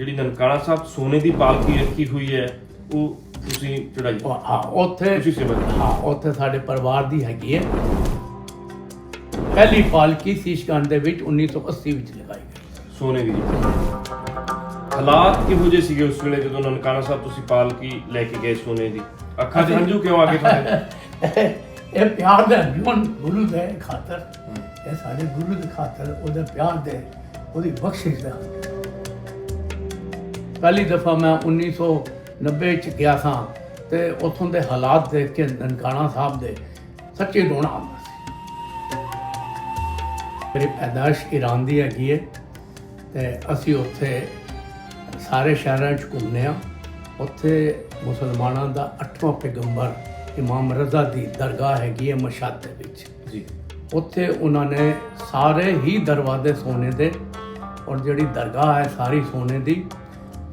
ਜਿਹੜੀ ਨਨਕਾਣਾ ਸਾਹਿਬ ਸੋਨੇ ਦੀ ਪਾਲਕੀ ਰੱਖੀ ਹੋਈ ਹੈ ਉਹ ਤੁਸੀਂ ਚੜਾਈ ਉਹ- ਹਾਂ ਉੱਥੇ ਤੁਸੀਂ ਸੇਵਾ ਕੀਤੀ। ਹਾਂ ਉੱਥੇ ਸਾਡੇ ਪਰਿਵਾਰ ਦੀ ਹੈਗੀ ਹੈ। ਪਹਿਲੀ ਪਾਲਕੀ ਸੀਸ਼ਗੰਜ ਦੇ ਵਿੱਚ 1980 ਵਿੱਚ ਲਗਾਈ ਗਈ। ਸੋਨੇ ਦੀ। ਹਾਲਾਤ ਕਿਹੋ ਜਿਹੇ ਸੀਗੇ ਉਸ ਵੇਲੇ ਜਦੋਂ ਨਨਕਾਣਾ ਸਾਹਿਬ ਤੁਸੀਂ ਪਾਲਕੀ ਲੈ ਕੇ ਗਏ ਸੋਨੇ ਦੀ? ਅੱਖਾਂ 'ਚ ਹੰਝੂ ਕਿਉਂ ਆ ਗਏ ਤੁਹਾਡੇ? ਇਹ ਪਿਆਰ ਦਾ ਜੀਵਨ ਗੁਰੂ ਦੇ ਖਾਤਰ। ਇਹ ਸਾਡੇ ਗੁਰੂ ਦੇ ਖਾਤਰ ਉਹਦੇ ਪਿਆਰ ਦੇ ਉਹਦੀ ਬਖਸ਼ਿਸ਼ ਦਾ। ਪਹਿਲੀ ਦਫਾ ਮੈਂ 1990 ਚ ਗਿਆ ਸਾਂ ਤੇ ਉੱਥੋਂ ਦੇ ਹਾਲਾਤ ਦੇਖ ਕੇ ਨਨਕਾਣਾ ਸਾਹਿਬ ਦੇ ਸੱਚੇ ਰੋਣਾ ਆਉਂਦਾ ਸੀ। ਮੇਰੀ ਪੈਦਾਇਸ਼ ਈਰਾਨ ਦੀ ਹੈਗੀ ਹੈ ਤੇ ਅਸੀਂ ਉੱਥੇ ਸਾਰੇ ਸ਼ਹਿਰਾਂ 'ਚ ਘੁੰਮਦੇ ਆ। ਉੱਥੇ ਮੁਸਲਮਾਨਾਂ ਦਾ 8ਵਾਂ ਪੈਗੰਬਰ ਇਮਾਮ ਰਜ਼ਾ ਦੀ ਦਰਗਾਹ ਹੈਗੀ ਹੈ ਮਸ਼ਹਦ ਦੇ ਵਿੱਚ। ਜੀ। ਉੱਥੇ ਉਹਨਾਂ ਨੇ ਸਾਰੇ ਹੀ ਦਰਵਾਜ਼ੇ ਸੋਨੇ ਦੇ ਔਰ ਜਿਹੜੀ ਦਰਗਾਹ ਹੈ ਸਾਰੀ ਸੋਨੇ ਦੀ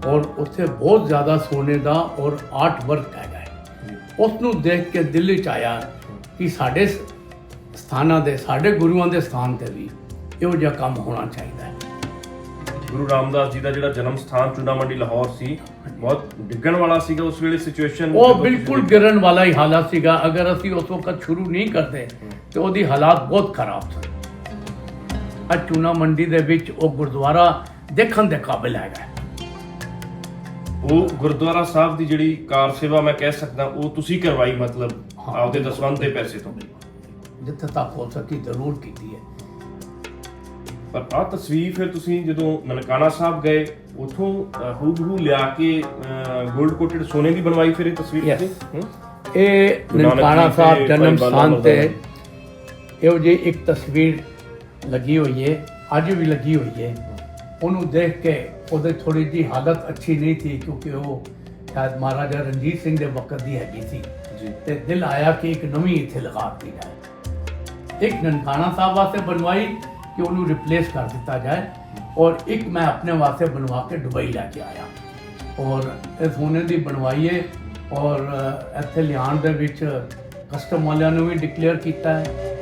ਔਰ ਉੱਥੇ ਬਹੁਤ ਜ਼ਿਆਦਾ ਸੋਨੇ ਦਾ ਔਰ ਆਰਟ ਵਰਕ ਹੈਗਾ ਹੈ। ਉਸ ਨੂੰ ਦੇਖ ਕੇ ਦਿਲ ਵਿੱਚ ਆਇਆ ਕਿ ਸਾਡੇ ਸਥਾਨਾਂ ਦੇ ਸਾਡੇ ਗੁਰੂਆਂ ਦੇ ਸਥਾਨ ਤੇ ਵੀ ਇਹੋ ਜਿਹਾ ਕੰਮ ਹੋਣਾ ਚਾਹੀਦਾ ਹੈ। ਗੁਰੂ ਰਾਮਦਾਸ ਜੀ ਦਾ ਜਿਹੜਾ ਜਨਮ ਸਥਾਨ ਚੂਨਾ ਮੰਡੀ ਲਾਹੌਰ ਸੀ ਬਹੁਤ ਡਿੱਗਣ ਵਾਲਾ ਸੀਗਾ ਉਸ ਵੇਲੇ ਸਿਚੁਏਸ਼ਨ ਉਹ ਬਿਲਕੁਲ ਗਿਰਨ ਵਾਲਾ ਹੀ ਹਾਲਾਤ ਸੀਗਾ। ਅਗਰ ਅਸੀਂ ਉਸ ਵਕਤ ਸ਼ੁਰੂ ਨਹੀਂ ਕਰਦੇ ਤੇ ਉਹਦੀ ਹਾਲਾਤ ਬਹੁਤ ਖਰਾਬ ਸਨ। ਅੱਜ ਚੂਨਾ ਮੰਡੀ ਦੇ ਵਿੱਚ ਉਹ ਗੁਰਦੁਆਰਾ ਦੇਖਣ ਦੇ ਕਾਬਿਲ ਹੈਗਾ। ਉਹ ਗੁਰਦੁਆਰਾ ਸਾਹਿਬ ਦੀ ਜਿਹੜੀ ਕਾਰ ਸੇਵਾ ਮੈਂ ਕਹਿ ਸਕਦਾ ਉਹ ਤੁਸੀਂ ਕਰਵਾਈ ਮਤਲਬ। ਆਪਦੇ ਦਸਵੰਧ ਦੇ ਪੈਸੇ ਤੋਂ ਜਿੱਥੇ ਤੱਕ ਹੋ ਸਕੀ ਜ਼ਰੂਰ ਕੀਤੀ ਹੈ ਪਰ ਆਹ ਤਸਵੀਰ ਫਿਰ ਤੁਸੀਂ ਜਦੋਂ ਨਨਕਾਣਾ ਸਾਹਿਬ ਗਏ ਉਥੋਂ ਹੂਬਹੂ ਲਿਆ ਕੇ 골ਡ ਕੋਟਡ ਸੋਨੇ ਦੀ ਬਣਵਾਈ ਫਿਰ ਇਹ ਤਸਵੀਰ. ਤੁਸੀਂ? ਇਹ ਨਨਕਾਣਾ ਜੀ ਸਾਹਿਬ ਜਨਮ ਸਥਾਨ ਤੇ। ਇਹੋ ਜਿਹੀ ਇੱਕ ਤਸਵੀਰ ਲੱਗੀ ਹੋਈ ਹੈ ਅੱਜ ਵੀ ਲੱਗੀ ਹੋਈ ਹੈ ਉਹਨੂੰ ਦੇਖ ਕੇ ਉਹਦੇ ਥੋੜੀ ਜੀ ਹਾਲਤ ਅੱਛੀ ਨਹੀਂ ਥੀ ਕਿਉਂਕਿ ਉਹ ਸ਼ਾਇਦ ਮਹਾਰਾਜਾ ਰਣਜੀਤ ਸਿੰਘ ਦੇ ਵਕਤ ਦੀ ਹੈਗੀ ਸੀ। ਜੀ। ਤੇ ਦਿਲ ਆਇਆ ਕਿ ਇੱਕ ਨਵੀਂ ਇੱਥੇ ਲਗਾ ਦਿੱਤੀ ਜਾਏ। ਇੱਕ ਨਨਕਾਣਾ ਸਾਹਿਬ ਵਾਸਤੇ ਬਣਵਾਈ ਕਿ ਉਹਨੂੰ ਰਿਪਲੇਸ ਕਰ ਦਿੱਤਾ ਜਾਏ ਔਰ ਇੱਕ ਮੈਂ ਆਪਣੇ ਵਾਸਤੇ ਬਣਵਾ ਕੇ ਦੁਬਈ ਲੈ ਕੇ ਆਇਆ। ਔਰ ਇਹ ਸੋਨੇ ਦੀ ਬਣਵਾਈ ਹੈ ਔਰ ਇੱਥੇ ਲਿਆਉਣ ਦੇ ਵਿੱਚ ਕਸਟਮ ਵਾਲਿਆਂ ਨੂੰ ਵੀ ਡਿਕਲੇਅਰ ਕੀਤਾ ਹੈ।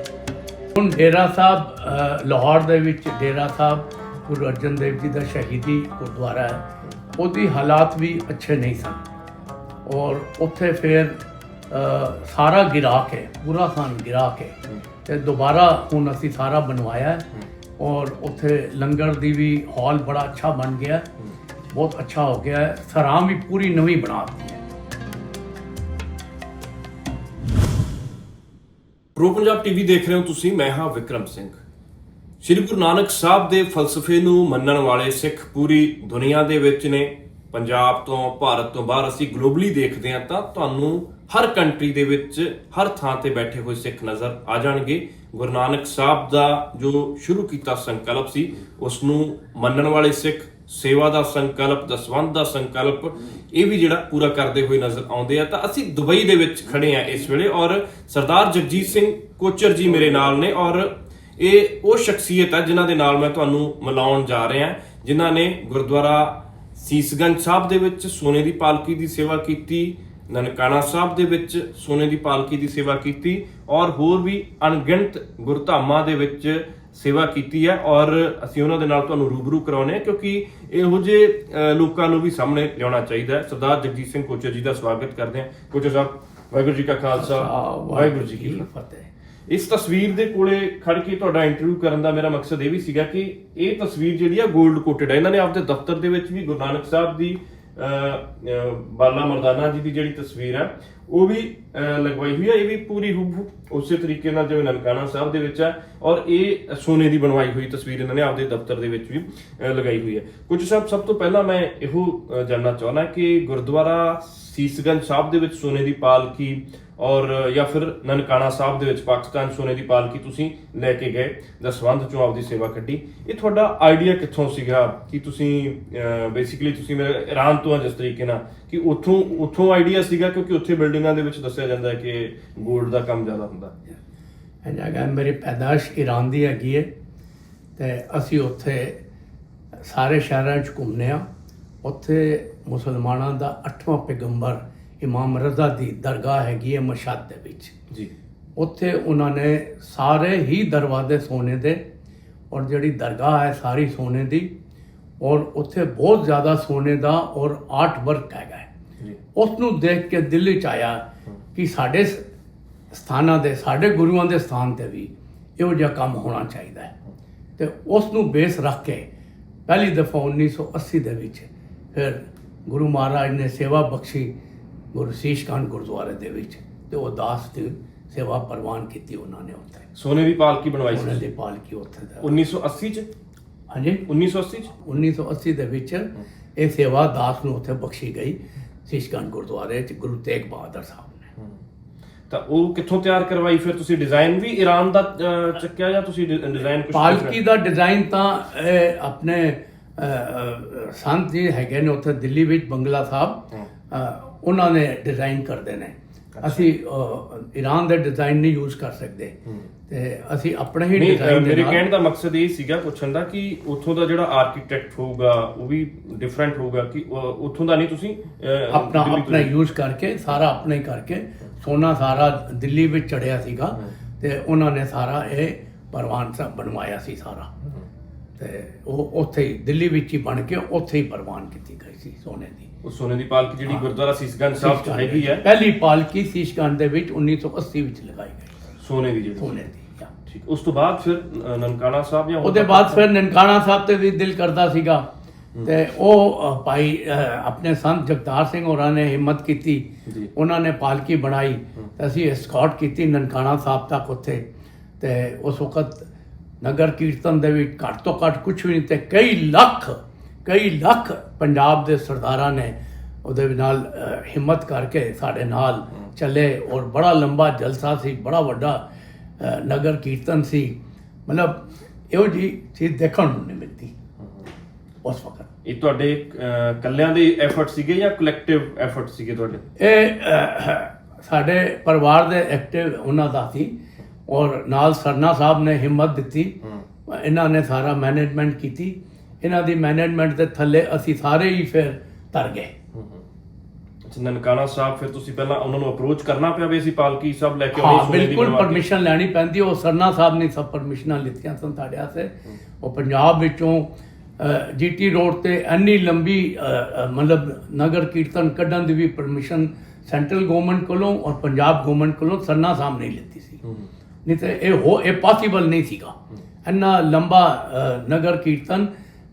ਹੁਣ ਡੇਰਾ ਸਾਹਿਬ ਲਾਹੌਰ ਦੇ ਵਿੱਚ ਡੇਰਾ ਸਾਹਿਬ ਗੁਰੂ ਅਰਜਨ ਦੇਵ ਜੀ ਦਾ ਸ਼ਹੀਦੀ ਗੁਰਦੁਆਰਾ ਹੈ, ਉਹਦੀ ਹਾਲਾਤ ਵੀ ਅੱਛੇ ਨਹੀਂ ਸਨ। ਔਰ ਉੱਥੇ ਫਿਰ ਸਾਰਾ ਗਿਰਾ ਕੇ, ਪੂਰਾ ਖਾਨ ਗਿਰਾ ਕੇ, ਤੇ ਦੁਬਾਰਾ ਹੁਣ ਅਸੀਂ ਸਾਰਾ ਬਣਵਾਇਆ ਔਰ ਉੱਥੇ ਲੰਗਰ ਦੀ ਵੀ ਹਾਲ ਬੜਾ ਅੱਛਾ ਬਣ ਗਿਆ ਬਹੁਤ ਅੱਛਾ ਹੋ ਗਿਆ ਹੈ। ਸਰਾਂ ਵੀ ਪੂਰੀ ਨਵੀਂ ਬਣਾ ਦਿੱਤੀ ਹੈ। ਪ੍ਰੋ ਪੰਜਾਬ ਟੀਵੀ ਦੇਖ ਰਹੇ ਹੋ ਤੁਸੀਂ, ਮੈਂ ਹਾਂ ਵਿਕਰਮ ਸਿੰਘ। ਸ੍ਰੀ ਗੁਰੂ ਨਾਨਕ ਸਾਹਿਬ ਦੇ ਫਲਸਫੇ ਨੂੰ ਮੰਨਣ ਵਾਲੇ ਸਿੱਖ ਪੂਰੀ ਦੁਨੀਆ ਦੇ ਵਿੱਚ ਨੇ। ਪੰਜਾਬ ਤੋਂ, ਭਾਰਤ ਤੋਂ ਬਾਹਰ ਅਸੀਂ ਗਲੋਬਲੀ ਦੇਖਦੇ ਹਾਂ ਤਾਂ ਤੁਹਾਨੂੰ ਹਰ ਕੰਟਰੀ ਦੇ ਵਿੱਚ ਹਰ ਥਾਂ ਤੇ ਬੈਠੇ ਹੋਏ ਸਿੱਖ ਨਜ਼ਰ ਆ ਜਾਣਗੇ। ਗੁਰੂ ਨਾਨਕ ਸਾਹਿਬ ਦਾ ਜੋ ਸ਼ੁਰੂ ਕੀਤਾ ਸੰਕਲਪ ਸੀ, ਉਸ ਨੂੰ ਮੰਨਣ ਵਾਲੇ ਸਿੱਖ, ਸੇਵਾ ਦਾ ਸੰਕਲਪ, ਦਸਵੰਧ ਦਾ ਸੰਕਲਪ, ਇਹ ਵੀ ਜਿਹੜਾ ਪੂਰਾ ਕਰਦੇ ਹੋਏ ਨਜ਼ਰ ਆਉਂਦੇ ਆ ਤਾਂ ਅਸੀਂ ਦੁਬਈ ਦੇ ਵਿੱਚ ਖੜੇ ਆ ਇਸ ਵੇਲੇ ਔਰ ਸਰਦਾਰ ਜਗਜੀਤ ਸਿੰਘ ਕੋਚਰ ਜੀ ਮੇਰੇ ਨਾਲ ਨੇ ਔਰ ਇਹ ਉਹ ਸ਼ਖਸੀਅਤ ਹੈ ਜਿਨ੍ਹਾਂ ਦੇ ਨਾਲ ਮੈਂ ਤੁਹਾਨੂੰ ਮਿਲਾਉਣ ਜਾ ਰਿਹਾ ਜਿਨ੍ਹਾਂ ਨੇ ਗੁਰਦੁਆਰਾ ਸੀਸਗੰਜ ਸਾਹਿਬ ਦੇ ਵਿੱਚ ਸੋਨੇ ਦੀ ਪਾਲਕੀ ਦੀ ਸੇਵਾ ਕੀਤੀ ਨਨਕਾਣਾ ਸਾਹਿਬ ਦੇ ਵਿੱਚ ਸੋਨੇ ਦੀ ਪਾਲਕੀ ਦੀ ਸੇਵਾ ਕੀਤੀ ਔਰ ਹੋਰ ਵੀ ਅਣਗਿਣਤ ਗੁਰਧਾਮਾਂ ਦੇ ਵਿੱਚ ਸੇਵਾ ਕੀਤੀ ਹੈ ਔਰ ਅਸੀਂ ਉਹਨਾਂ ਦੇ ਨਾਲ ਤੁਹਾਨੂੰ ਰੂਬਰੂ ਕਰਾਉਨੇ ਆ ਕਿਉਂਕਿ ਇਹੋ ਅ, ਲੋਕਾਂ ਨੂੰ ਵੀ ਸਾਹਮਣੇ ਲਿਆਉਣਾ ਚਾਹੀਦਾ ਹੈ। ਸਰਦਾਰ ਜਗਜੀਤ ਸਿੰਘ ਕੋਚਰ ਜੀ ਦਾ ਸਵਾਗਤ ਕਰਦੇ ਹਾਂ। ਕੋਚਰ ਸਾਹਿਬ ਵਾਹਿਗੁਰੂ ਜੀ ਕਾ ਖਾਲਸਾ ਵਾਹਿਗੁਰੂ ਜੀ ਕੀ ਫਤਿਹ। ਇਸ ਤਸਵੀਰ ਦੇ ਕੋਲੇ ਖੜ ਕੇ ਤੁਹਾਡਾ ਇੰਟਰਵਿਊ ਕਰਨ ਦਾ ਮੇਰਾ ਮਕਸਦ ਇਹ ਵੀ ਸੀਗਾ ਕਿ ਇਹ ਤਸਵੀਰ ਜਿਹੜੀ ਆ 골ਡ ਕੋਟਡ ਹੈ ਇਹਨਾਂ ਨੇ ਆਪਦੇ ਦਫ਼ਤਰ ਦੇ ਵਿੱਚ ਵੀ ਗੁਰੂ ਨਾਨਕ ਸਾਹਿਬ ਦੀ ਬਾਲਾ ਮਰਦਾਨਾ ਜੀ ਦੀ ਜਿਹੜੀ ਤਸਵੀਰ ਹੈ ਉਹ ਵੀ ਲਗਵਾਈ ਹੋਈ ਹੈ ਇਹ ਵੀ ਪੂਰੀ ਹੂਬਹੂ ਉਸੇ ਤਰੀਕੇ ਨਾਲ ਜਿਵੇਂ ਨਨਕਾਣਾ ਸਾਹਿਬ ਦੇ ਵਿੱਚ ਹੈ ਔਰ ਇਹ ਸੋਨੇ ਦੀ ਬਣਵਾਈ ਹੋਈ ਤਸਵੀਰ ਇਹਨਾਂ ਨੇ ਆਪਦੇ ਦਫ਼ਤਰ ਦੇ ਵਿੱਚ ਵੀ ਲਗਾਈ ਹੋਈ ਹੈ ਕੁਝ ਸਾਹਿਬ ਸਭ ਤੋਂ ਪਹਿਲਾਂ ਮੈਂ ਇਹੋ ਅਹ, ਜਾਣਨਾ ਚਾਹੁੰਦਾ ਕਿ ਗੁਰਦੁਆਰਾ ਸੀਸਗੰਜ ਸਾਹਿਬ ਦੇ ਵਿੱਚ ਸੋਨੇ ਦੀ ਪਾਲਕੀ ਔਰ, ਜਾਂ ਫਿਰ ਨਨਕਾਣਾ ਸਾਹਿਬ ਦੇ ਵਿੱਚ ਪਾਕਿਸਤਾਨ ਸੋਨੇ ਦੀ ਪਾਲਕੀ ਤੁਸੀਂ ਲੈ ਕੇ ਗਏ ਦਸਵੰਧ ਚੋਂ ਆਪਦੀ ਸੇਵਾ ਕੱਢੀ। ਇਹ ਤੁਹਾਡਾ ਆਈਡੀਆ ਕਿੱਥੋਂ ਸੀਗਾ ਕਿ ਤੁਸੀਂ ਬੇਸਿਕਲੀ ਤੁਸੀਂ ਮੇਰੇ ਇਰਾਨ ਤੋਂ ਆ ਜਿਸ ਤਰੀਕੇ ਨਾਲ ਕਿ ਉੱਥੋਂ ਉੱਥੋਂ ਆਈਡੀਆ ਸੀਗਾ ਕਿਉਂਕਿ ਉੱਥੇ ਬਿਲਡਿੰਗਾਂ ਦੇ ਵਿੱਚ ਦੱਸਿਆ ਜਾਂਦਾ ਹੈ ਕਿ ਗੋਲਡ ਦਾ ਕੰਮ ਜ਼ਿਆਦਾ ਹੁੰਦਾ ਇਹ ਜਗ੍ਹਾ ਮੇਰੀ ਪੈਦਾਇਸ਼ ਈਰਾਨ ਦੀ ਹੈਗੀ ਹੈ, ਤੇ ਅਸੀਂ ਉੱਥੇ ਸਾਰੇ ਸ਼ਹਿਰਾਂ 'ਚ ਘੁੰਮਨੇ ਆ ਉੱਥੇ ਮੁਸਲਮਾਨਾਂ ਦਾ 8ਵਾਂ ਪੈਗੰਬਰ ਇਮਾਮ ਰਜ਼ਾ ਦੀ ਦਰਗਾਹ ਹੈਗੀ ਹੈ ਮਸ਼ਹਦ ਦੇ ਵਿੱਚ। ਜੀ। ਉੱਥੇ ਉਹਨਾਂ ਨੇ ਸਾਰੇ ਹੀ ਦਰਵਾਜ਼ੇ ਸੋਨੇ ਦੇ ਔਰ ਜਿਹੜੀ ਦਰਗਾਹ ਹੈ ਸਾਰੀ ਸੋਨੇ ਦੀ ਔਰ ਉੱਥੇ ਬਹੁਤ ਜ਼ਿਆਦਾ ਸੋਨੇ ਦਾ ਔਰ ਆਰਟ ਵਰਕ ਹੈਗਾ ਉਸ ਨੂੰ ਦੇਖ ਕੇ ਦਿਲ ਵਿੱਚ ਆਇਆ ਕਿ ਸਾਡੇ ਸਥਾਨਾਂ ਦੇ ਸਾਡੇ ਗੁਰੂਆਂ ਦੇ ਸਥਾਨ ਤੇ ਵੀ ਇਹੋ ਜਿਹਾ ਕੰਮ ਹੋਣਾ ਚਾਹੀਦਾ ਹੈ। ਤੇ ਉਸ ਨੂੰ ਬੇਸ ਰੱਖ ਕੇ ਪਹਿਲੀ ਦਫਾ 1980 ਦੇ ਵਿੱਚ ਫਿਰ ਗੁਰੂ ਮਹਾਰਾਜ ਨੇ ਸੇਵਾ ਬਖਸ਼ੀ ਗੁਰੂ ਸੀਸ਼ ਖਾਨ ਗੁਰਦੁਆਰੇ ਦੇ ਵਿੱਚ ਤੇ ਉਹ ਦਾਸ ਦੀ ਸੇਵਾ ਪ੍ਰਵਾਨ ਕੀਤੀ ਉਹਨਾਂ ਨੇ ਉੱਥੇ। ਸੋਨੇ ਦੀ ਪਾਲਕੀ ਬਣਵਾਈ ਉਹਨਾਂ ਸੀ ਦੀ ਪਾਲਕੀ ਉੱਥੇ ਦਾ। 1980 ਚ? ਹਾਂਜੀ। 1980 ਚ? 1980 ਦੇ ਵਿੱਚ ਇਹ ਸੇਵਾ ਦਾਸ ਨੂੰ ਉੱਥੇ ਬਖਸ਼ੀ ਗਈ ਸੀਸ਼ ਗੁਰਦੁਆਰੇ ਚ ਗੁਰੂ ਤੇਗ ਬਹਾਦਰ ਸਾਹਿਬ ਨੇ। ਤਾਂ ਉਹ ਕਿੱਥੋਂ ਤਿਆਰ ਕਰਵਾਈ? ਫਿਰ ਤੁਸੀਂ ਡਿਜ਼ਾਈਨ ਵੀ ਈਰਾਨ ਦਾ ਅਹ, ਚੱਕਿਆ ਜਾਂ ਤੁਸੀਂ ਡਿਜ਼ਾਈਨ ਕੁਝ ਪਾਲਕੀ ਦਾ ਡਿਜ਼ਾਈਨ ਤਾਂ ਇਹ ਆਪਣੇ ਸੰਤ ਜੀ ਹੈਗੇ ਨੇ ਉੱਥੇ ਦਿੱਲੀ ਵਿੱਚ ਬੰਗਲਾ ਸਾਹਿਬ। ਉਹਨਾਂ ਨੇ ਡਿਜ਼ਾਈਨ ਕਰਦੇ ਨੇ। ਅਸੀਂ ਈਰਾਨ ਦੇ ਡਿਜ਼ਾਈਨ ਨਹੀਂ ਯੂਜ਼ ਕਰ ਸਕਦੇ। ਤੇ ਅਸੀਂ ਆਪਣੇ ਹੀ ਡਿਜ਼ਾਈਨ ਦੇ ਮੇਰੇ ਕਹਿਣ ਦਾ ਮਕਸਦ ਇਹ ਸੀਗਾ ਪੁੱਛਣ ਦਾ ਕਿ ਉੱਥੋਂ ਦਾ ਜਿਹੜਾ ਆਰਕੀਟੈਕਟ ਹੋਊਗਾ ਉਹ ਵੀ ਡਿਫਰੈਂਟ ਹੋਊਗਾ ਕਿ ਉੱਥੋਂ ਦਾ ਨਹੀਂ ਤੁਸੀਂ ਆਪਣਾ ਆਪਣਾ ਯੂਜ਼ ਕਰਕੇ ਸਾਰਾ ਆਪਣੇ ਹੀ ਕਰਕੇ ਸੋਨਾ ਸਾਰਾ ਦਿੱਲੀ ਵਿੱਚ ਚੜਿਆ ਸੀਗਾ। ਤੇ ਉਹਨਾਂ ਨੇ ਸਾਰਾ ਇਹ ਪਰਵਾਨ ਸਾਹਿਬ ਬਣਵਾਇਆ ਸੀ ਸਾਰਾ। ਤੇ ਉਹ ਉੱਥੇ ਹੀ ਦਿੱਲੀ ਵਿੱਚ ਹੀ ਬਣ ਕੇ ਉੱਥੇ ਹੀ ਪ੍ਰਵਾਨ ਕੀਤੀ ਗਈ ਸੀ ਸੋਨੇ ਦੀ। ਉਹ ਸੋਨੇ ਦੀ ਪਾਲਕੀ ਜਿਹੜੀ ਗੁਰਦੁਆਰਾ ਸੀਸਗੰਜ ਸਾਹਿਬ ਚ ਹੈਗੀ ਹੈ। ਪਹਿਲੀ ਪਾਲਕੀ ਸੀਸ਼ਗੰਜ ਦੇ ਵਿੱਚ 1980 ਵਿੱਚ ਲਗਾਈ ਗਈ ਸੋਨੇ ਦੀ ਜਿਹੜੀ। ਸੋਨੇ ਦੀ। ਠੀਕ। ਉਸ ਤੋਂ ਬਾਅਦ ਫਿਰ ਨਨਕਾਣਾ ਸਾਹਿਬ ਜਾਂ ਉਹਦੇ ਬਾਅਦ ਫਿਰ ਨਨਕਾਣਾ ਸਾਹਿਬ ਤੇ ਵੀ ਦਿਲ ਕਰਦਾ ਸੀਗਾ। ਤੇ ਉਹ ਭਾਈ ਆਪਣੇ ਸੰਤ ਜਗਤਾਰ ਸਿੰਘ ਹੋਰਾਂ ਨੇ ਹਿੰਮਤ ਕੀਤੀ। ਉਹਨਾਂ ਨੇ ਪਾਲਕੀ ਬਣਾਈ। ਅਸੀਂ ਐਸਕਾਟ ਕੀਤੀ ਨਨਕਾਣਾ ਸਾਹਿਬ ਤੱਕ ਉੱਥੇ। ਤੇ ਉਸ ਵਕਤ ਨਗਰ ਕੀਰਤਨ ਦੇ ਵਿੱਚ ਘੱਟ ਤੋਂ ਘੱਟ ਕੁਝ ਵੀ ਨਹੀਂ ਤੇ ਕਈ ਲੱਖ ਕਈ ਲੱਖ ਪੰਜਾਬ ਦੇ ਸਰਦਾਰਾਂ ਨੇ ਉਹਦੇ ਨਾਲ ਹਿੰਮਤ ਕਰਕੇ ਸਾਡੇ ਨਾਲ ਚੱਲੇ ਔਰ ਬੜਾ ਲੰਬਾ ਜਲਸਾ ਸੀ ਬੜਾ ਵੱਡਾ ਨਗਰ ਕੀਰਤਨ ਸੀ। ਮਤਲਬ ਇਹੋ ਜੀ ਚੀਜ਼ ਦੇਖਣ ਨੂੰ ਨਹੀਂ ਮਿਲਦੀ ਉਸ ਵਕਤ। ਇਹ ਤੁਹਾਡੇ ਕੱਲਿਆਂ ਦੇ ਐਫਰਟ ਸੀਗੇ ਜਾਂ ਕਲੈਕਟਿਵ ਐਫਰਟ ਸੀਗੇ ਤੁਹਾਡੇ? ਇਹ ਸਾਡੇ ਪਰਿਵਾਰ ਦੇ ਐਕਟਿਵ ਉਹਨਾਂ ਦਾ ਸੀ। ਔਰ ਨਾਲ ਸਰਨਾ ਸਾਹਿਬ ਨੇ ਹਿੰਮਤ ਦਿੱਤੀ। ਇਹਨਾਂ ਨੇ ਸਾਰਾ ਮੈਨੇਜਮੈਂਟ ਕੀਤੀ। ਇਹਨਾਂ ਦੀ ਮੈਨੇਜਮੈਂਟ ਦੇ ਥੱਲੇ ਅਸੀਂ ਸਾਰੇ ਹੀ ਫਿਰ ਤਰ ਗਏ। ਨਨਕਾਣਾ ਸਾਹਿਬ ਫਿਰ ਤੁਸੀਂ ਪਹਿਲਾਂ ਉਹਨਾਂ ਨੂੰ ਅਪਰੋਚ ਕਰਨਾ ਪਿਆ ਵੀ ਅਸੀਂ ਪਾਲਕੀ ਸਾਹਿਬ ਲੈ ਕੇ ਹਾਂ ਸੋਨੇ ਦੀ ਬਿਲਕੁਲ। ਪਰਮਿਸ਼ਨ ਲੈਣੀ ਪੈਂਦੀ। ਉਹ ਸਰਨਾ ਸਾਹਿਬ ਨੇ ਸਭ ਪਰਮਿਸ਼ਨਾਂ ਲਿੱਤੀਆਂ ਸਨ ਸਾਡੇ ਵਾਸਤੇ। ਉਹ ਪੰਜਾਬ ਵਿੱਚੋਂ ਜੀਟੀ ਰੋਡ ਤੇ ਇੰਨੀ ਲੰਬੀ ਮਤਲਬ ਨਗਰ ਕੀਰਤਨ ਕੱਢਣ ਦੀ ਵੀ ਪਰਮਿਸ਼ਨ ਸੈਂਟਰਲ ਗਵਰਨਮੈਂਟ ਕੋਲੋਂ ਔਰ ਪੰਜਾਬ ਗਵਰਨਮੈਂਟ ਕੋਲੋਂ ਸਰਨਾ ਸਾਹਿਬ ਨੇ ਲਿੱਤੀ ਸੀ। ਨਹੀਂ ਤੇ ਇਹ ਹੋ ਇਹ ਪੋਸੀਬਲ ਨਹੀਂ ਸੀਗਾ। ਇੰਨਾ ਲੰਬਾ ਨਗਰ ਕੀਰਤਨ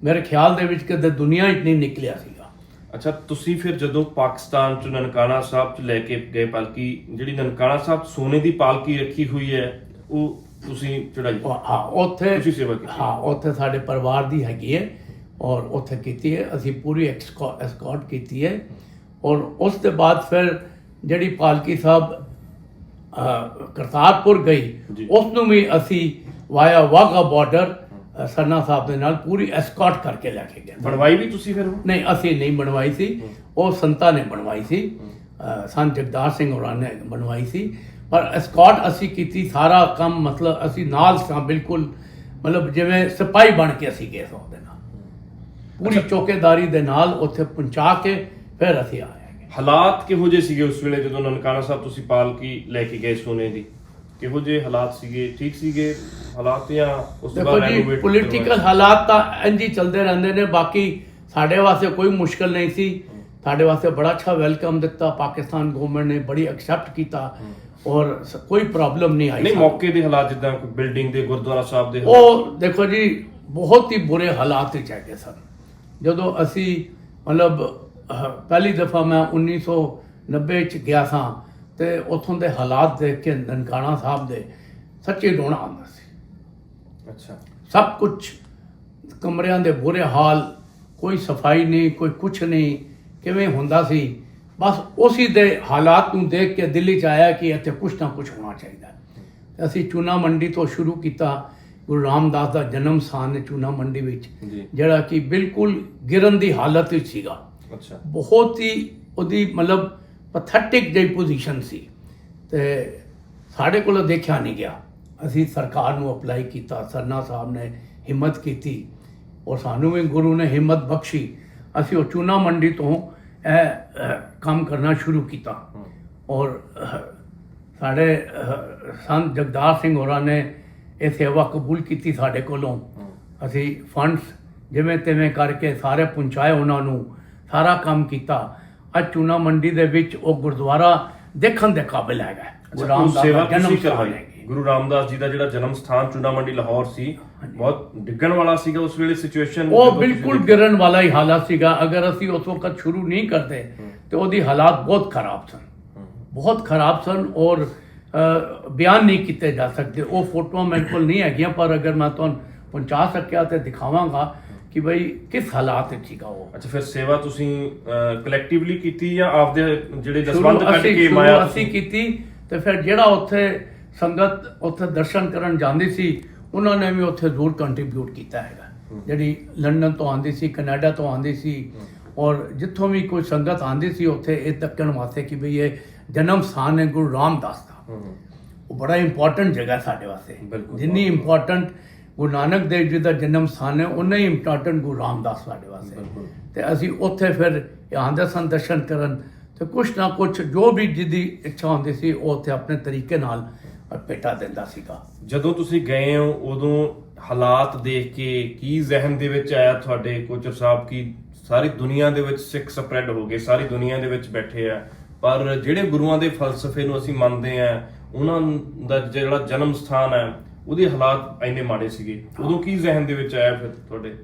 ਮੇਰੇ ਖਿਆਲ ਦੇ ਵਿੱਚ ਕਦੇ ਦੁਨੀਆ 'ਚ ਨਹੀਂ ਨਿਕਲਿਆ ਸੀਗਾ। ਅੱਛਾ ਤੁਸੀਂ ਫਿਰ ਜਦੋਂ ਪਾਕਿਸਤਾਨ ਚ ਨਨਕਾਣਾ ਸਾਹਿਬ ਚ ਲੈ ਕੇ ਗਏ ਪਾਲਕੀ ਜਿਹੜੀ ਨਨਕਾਣਾ ਸਾਹਿਬ ਸੋਨੇ ਦੀ ਪਾਲਕੀ ਰੱਖੀ ਹੋਈ ਹੈ ਉਹ ਤੁਸੀਂ ਚੜਾਈ ਹਾਂ ਉੱਥੇ ਤੁਸੀਂ ਸੇਵਾ ਕੀਤੀ। ਹਾਂ ਉੱਥੇ ਸਾਡੇ ਪਰਿਵਾਰ ਦੀ ਹੈਗੀ ਹੈ ਔਰ ਉੱਥੇ ਕੀਤੀ ਹੈ। ਅਸੀਂ ਪੂਰੀ ਐਸਕॉर्ट ਕੀਤੀ ਹੈ ਔਰ ਉਸ ਦੇ ਬਾਅਦ ਫਿਰ ਜਿਹੜੀ ਪਾਲਕੀ ਸਾਹਿਬ ਕਰਤਾਰਪੁਰ। ਗਈ। ਉਸ ਨੂੰ ਵੀ ਅਸੀਂ ਵਾਇਆ ਵਾਗਾ ਬਾਰਡਰ ਸਰਨਾ ਸਾਹਿਬ ਦੇ ਨਾਲ ਪੂਰੀ ਐਸਕॉर्ट ਕਰਕੇ ਲੈ ਕੇ ਗਏ। ਬਣਵਾਈ ਵੀ ਤੁਸੀਂ ਫਿਰ? ਨਹੀਂ ਅਸੀਂ ਨਹੀਂ ਬਣਵਾਈ ਸੀ। ਉਹ ਸੰਤਾਂ ਨੇ ਬਣਵਾਈ ਸੀ। ਸੰਤ ਜਗਦਾਰ ਸਿੰਘ ਹੋਰਾਂ ਨੇ ਬਣਵਾਈ ਸੀ। ਪਰ ਐਸਕਾਟ ਅਸੀਂ ਕੀਤੀ ਸਾਰਾ ਕੰਮ ਮਤਲਬ ਅਸੀਂ ਨਾਲ ਸਾਂ ਬਿਲਕੁਲ ਮਤਲਬ ਜਿਵੇਂ ਸਿਪਾਹੀ ਬਣ ਕੇ ਅਸੀਂ ਗਏ ਸਾਂ ਉਹਦੇ ਨਾਲ। ਪੂਰੀ ਚੌਕੀਦਾਰੀ ਦੇ ਨਾਲ ਉੱਥੇ ਪਹੁੰਚਾ ਕੇ ਫਿਰ ਅਸੀਂ ਆਏ। ਹਾਲਾਤ ਕਿਹੋ ਜਿਹੇ ਸੀਗੇ ਉਸ ਵੇਲੇ ਜਦੋਂ ਨਨਕਾਣਾ ਸਾਹਿਬ ਤੁਸੀਂ ਪਾਲਕੀ ਲੈ ਕੇ ਗਏ ਸੋਨੇ ਦੀ? ਕਿਹੋ ਜਿਹੇ ਹਾਲਾਤ ਸੀਗੇ? ਠੀਕ ਸੀਗੇ ਹਾਲਾਤ ਜਾਂ ਉਸ ਤੋਂ ਬਾਅਦ ਪੋਲੀਟੀਕਲ ਕਰਵਾਏ? ਹਾਲਾਤ ਤਾਂ ਹੀ ਚੱਲਦੇ ਰਹਿੰਦੇ ਨੇ ਬਾਕੀ ਸਾਡੇ ਵਾਸਤੇ ਕੋਈ ਮੁਸ਼ਕਲ ਨਹੀਂ ਸੀ। ਸਾਡੇ ਵਾਸਤੇ ਬੜਾ ਅੱਛਾ ਵੈਲਕਮ ਦਿੱਤਾ ਪਾਕਿਸਤਾਨ ਗਵਰਨਮੈਂਟ ਨੇ ਬੜੀ ਐਕਸੈਪਟ ਕੀਤਾ ਔਰ ਕੋਈ ਪ੍ਰੋਬਲਮ ਨਹੀਂ ਆਈ ਨਹੀਂ। ਮੌਕੇ ਦੇ ਹਾਲਾਤ ਜਿੱਦਾਂ ਕੋਈ ਬਿਲਡਿੰਗ ਦੇ ਗੁਰਦੁਆਰਾ ਸਾਹਿਬ ਦੇ ਉਹ ਦੇਖੋ ਜੀ ਬਹੁਤ ਹੀ ਬੁਰੇ ਹਾਲਾਤ ਵਿੱਚ ਹੈਗੇ ਸਨ। ਜਦੋਂ ਅਸੀਂ ਮਤਲਬ ਪਹਿਲੀ ਦਫਾ ਮੈਂ 1990 ਚ ਗਿਆ ਸਾਂ ਤੇ ਉੱਥੋਂ ਦੇ ਹਾਲਾਤ ਦੇਖ ਕੇ ਨਨਕਾਣਾ ਸਾਹਿਬ ਦੇ ਸੱਚੇ ਰੋਣਾ ਆਉਂਦਾ ਸੀ। ਅੱਛਾ। ਸਭ ਕੁਝ ਕਮਰਿਆਂ ਦੇ ਬੁਰੇ ਹਾਲ ਕੋਈ ਸਫ਼ਾਈ ਨਹੀਂ ਕੋਈ ਕੁਝ ਨਹੀਂ ਕਿਵੇਂ ਹੁੰਦਾ ਸੀ? ਬਸ ਉਸੇ ਦੇ ਹਾਲਾਤ ਨੂੰ ਦੇਖ ਕੇ ਦਿੱਲੀ ਚ ਆਇਆ ਕਿ ਇੱਥੇ ਕੁਝ ਨਾ ਕੁਝ ਹੋਣਾ ਚਾਹੀਦਾ। ਅਸੀਂ ਚੂਨਾ ਮੰਡੀ ਤੋਂ ਸ਼ੁਰੂ ਕੀਤਾ। ਗੁਰੂ ਰਾਮਦਾਸ ਦਾ ਜਨਮ ਸਥਾਨ ਹੈ ਚੂਨਾ ਮੰਡੀ ਵਿੱਚ ਜਿਹੜਾ ਕਿ ਬਿਲਕੁਲ ਗਿਰਨ ਦੀ ਹਾਲਤ ਵਿੱਚ ਸੀਗਾ। ਅੱਛਾ। ਬਹੁਤ ਹੀ ਉਹਦੀ ਮਤਲਬ ਪੈਥੈਟਿਕ ਜਿਹੀ ਪੋਜੀਸ਼ਨ ਸੀ। ਤੇ ਸਾਡੇ ਕੋਲੋਂ ਦੇਖਿਆ ਨਹੀਂ ਗਿਆ। ਅਸੀਂ ਸਰਕਾਰ ਨੂੰ ਅਪਲਾਈ ਕੀਤਾ ਸਰਨਾ ਸਾਹਿਬ ਨੇ ਹਿੰਮਤ ਕੀਤੀ ਔਰ ਸਾਨੂੰ ਵੀ ਗੁਰੂ ਨੇ ਹਿੰਮਤ ਬਖਸ਼ੀ। ਅਸੀਂ ਉਹ ਚੂਨਾ ਮੰਡੀ ਤੋਂ ਇਹ ਕੰਮ ਕਰਨਾ ਸ਼ੁਰੂ ਕੀਤਾ। ਔਰ ਸਾਡੇ ਸੰਤ ਜਗਦਾਰ ਸਿੰਘ ਹੋਰਾਂ ਨੇ ਇਹ ਸੇਵਾ ਕਬੂਲ ਕੀਤੀ ਸਾਡੇ ਕੋਲੋਂ। ਅਸੀਂ ਫੰਡਸ ਜਿਵੇਂ ਤਿਵੇਂ ਕਰਕੇ ਸਾਰੇ ਪਹੁੰਚਾਏ ਉਹਨਾਂ ਨੂੰ। ਸਾਰਾ ਕੰਮ ਕੀਤਾ। ਅੱਜ ਚੂਨਾ ਮੰਡੀ ਦੇ ਵਿੱਚ ਉਹ ਗੁਰਦੁਆਰਾ ਦੇਖਣ ਦੇ ਕਾਬਿਲ ਹੈਗਾ। ਗੁਰੂ ਰਾਮਦਾਸ ਸੇਵਾ ਸਥਾਨ ਕਰਵਾਈ? ਗੁਰੂ ਰਾਮਦਾਸ ਜੀ ਦਾ ਜਿਹੜਾ ਜਨਮ ਸਥਾਨ ਚੂਨਾ ਮੰਡੀ ਲਾਹੌਰ ਸੀ ਬਹੁਤ ਡਿੱਗਣ ਵਾਲਾ ਸੀਗਾ ਉਸ ਵੇਲੇ ਸਿਚੁਏਸ਼ਨ ਉਹ ਬਿਲਕੁਲ ਗਿਰਨ ਵਾਲਾ ਹੀ ਹਾਲਾਤ ਸੀਗਾ। ਅਗਰ ਅਸੀਂ ਉਸ ਵਕਤ ਸ਼ੁਰੂ ਨਹੀਂ ਕਰਦੇ ਤੇ ਉਹਦੀ ਹਾਲਾਤ ਬਹੁਤ ਖਰਾਬ ਸਨ। ਬਹੁਤ ਖਰਾਬ ਸਨ ਔਰ ਬਿਆਨ ਨਹੀਂ ਕੀਤੇ ਜਾ ਸਕਦੇ। ਉਹ ਫੋਟੋਆਂ ਮੇਰੇ ਕੋਲ ਨਹੀਂ ਹੈਗੀਆਂ ਪਰ ਅਗਰ ਮੈਂ ਤੁਹਾਨੂੰ ਪਹੁੰਚਾ ਸਕਿਆ ਤੇ ਦਿਖਾਵਾਂਗਾ ਕਿ ਬਈ ਕਿਸ ਹਾਲਾਤ ਵਿੱਚ ਸੀਗਾ ਉਹ? ਅੱਛਾ ਫਿਰ ਸੇਵਾ ਤੁਸੀਂ ਕਲੈਕਟਿਵਲੀ ਕੀਤੀ ਜਾਂ ਆਪਦੇ ਜਿਹੜੇ ਦਸਵੰਦ ਕੱਢ ਕੇ ਮਾਇਆ ਅਸੀਂ ਕੀਤੀ ਤੇ ਫਿਰ ਜਿਹੜਾ ਉੱਥੇ ਸੰਗਤ ਉੱਥੇ ਦਰਸ਼ਨ ਕਰਨ ਜਾਂਦੀ ਸੀ ਉਹਨਾਂ ਨੇ ਵੀ ਉੱਥੇ ਜ਼ਰੂਰ ਕੰਟਰੀਬਿਊਟ ਕੀਤਾ ਹੈਗਾ। ਜਿਹੜੀ ਲੰਡਨ ਤੋਂ ਆਂਦੀ ਸੀ ਕੈਨੇਡਾ ਤੋਂ ਆਂਦੀ ਸੀ ਔਰ ਜਿੱਥੋਂ ਵੀ ਕੋਈ ਸੰਗਤ ਆਂਦੀ ਸੀ ਉੱਥੇ ਇਹ ਤੱਕਣ ਵਾਸਤੇ ਕਿ ਬਈ ਇਹ ਜਨਮ ਸਥਾਨ ਹੈ ਗੁਰੂ ਰਾਮਦਾਸ ਦਾ। ਉਹ ਬੜਾ ਇੰਪੋਰਟੈਂਟ ਜਗ੍ਹਾ ਸਾਡੇ ਵਾਸਤੇ। ਬਿਲਕੁਲ। ਜਿੰਨੀ ਇੰਪੋਰਟੈਂਟ ਗੁਰੂ ਨਾਨਕ ਦੇਵ ਜੀ ਦਾ ਜਨਮ ਸਥਾਨ ਹੈ ਉਨਾ ਹੀ ਇੰਪੋਰਟੈਂਟ ਗੁਰੂ ਰਾਮਦਾਸ ਸਾਡੇ ਵਾਸਤੇ। ਤੇ ਅਸੀਂ ਉੱਥੇ ਫਿਰ ਆਂਦੇ ਸਨ ਦਰਸ਼ਨ ਕਰਨ ਤੇ ਕੁਛ ਨਾ ਕੁਛ ਜੋ ਵੀ ਜਿਹਦੀ ਇੱਛਾ ਹੁੰਦੀ ਸੀ ਉਹ ਉੱਥੇ ਆਪਣੇ ਤਰੀਕੇ ਨਾਲ ਭੇਟਾ ਦਿੰਦਾ ਸੀਗਾ। ਜਦੋਂ ਤੁਸੀਂ ਗਏ ਹੋ ਉਦੋਂ ਹਾਲਾਤ ਦੇਖ ਕੇ ਕੀ ਜ਼ਿਹਨ ਦੇ ਵਿੱਚ ਆਇਆ ਤੁਹਾਡੇ? ਕੋਚਰ ਸਾਹਿਬ ਕੀ ਸਾਰੀ ਦੁਨੀਆ ਦੇ ਵਿੱਚ ਸਿੱਖ ਸਪਰੈਡ ਹੋ ਗਏ ਸਾਰੀ ਦੁਨੀਆ ਦੇ ਵਿੱਚ ਬੈਠੇ ਆ। ਪਰ ਜਿਹੜੇ ਗੁਰੂਆਂ ਦੇ ਫਲਸਫੇ ਨੂੰ ਅਸੀਂ ਮੰਨਦੇ ਆ ਉਹਨਾਂ ਦਾ ਜਿਹੜਾ ਜਨਮ ਸਥਾਨ ਹੈ ਉਹਦੇ ਹਾਲਾਤ ਇੰਨੇ ਮਾੜੇ ਸੀਗੇ। ਉਦੋਂ ਕੀ ਜ਼ਿਹਨ ਦੇ ਵਿੱਚ ਆਇਆ ਫਿਰ ਤੁਹਾਡੇ?